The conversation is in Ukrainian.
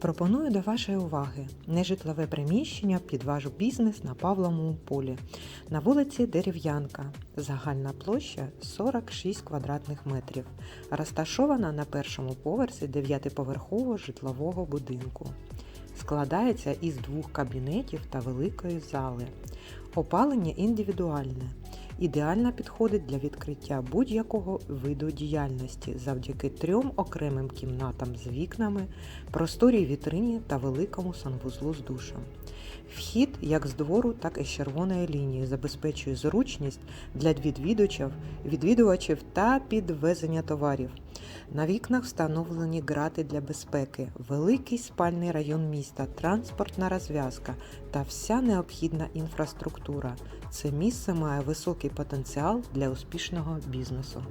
Пропоную до вашої уваги нежитлове приміщення під ваш бізнес на Павловому полі на вулиці Дерев'янка. Загальна площа 46 квадратних метрів. Розташована на першому поверсі дев'ятиповерхового житлового будинку. Складається із двох кабінетів та великої зали. Опалення індивідуальне. Ідеально підходить для відкриття будь-якого виду діяльності завдяки трьом окремим кімнатам з вікнами, просторій вітрині та великому санвузлу з душем. Вхід як з двору, так і з червоної лінії забезпечує зручність для відвідувачів, відвідувачів та підвезення товарів. На вікнах встановлені грати для безпеки, великий спальний район міста, транспортна розв'язка та вся необхідна інфраструктура. Це місце має високий потенціал для успішного бізнесу.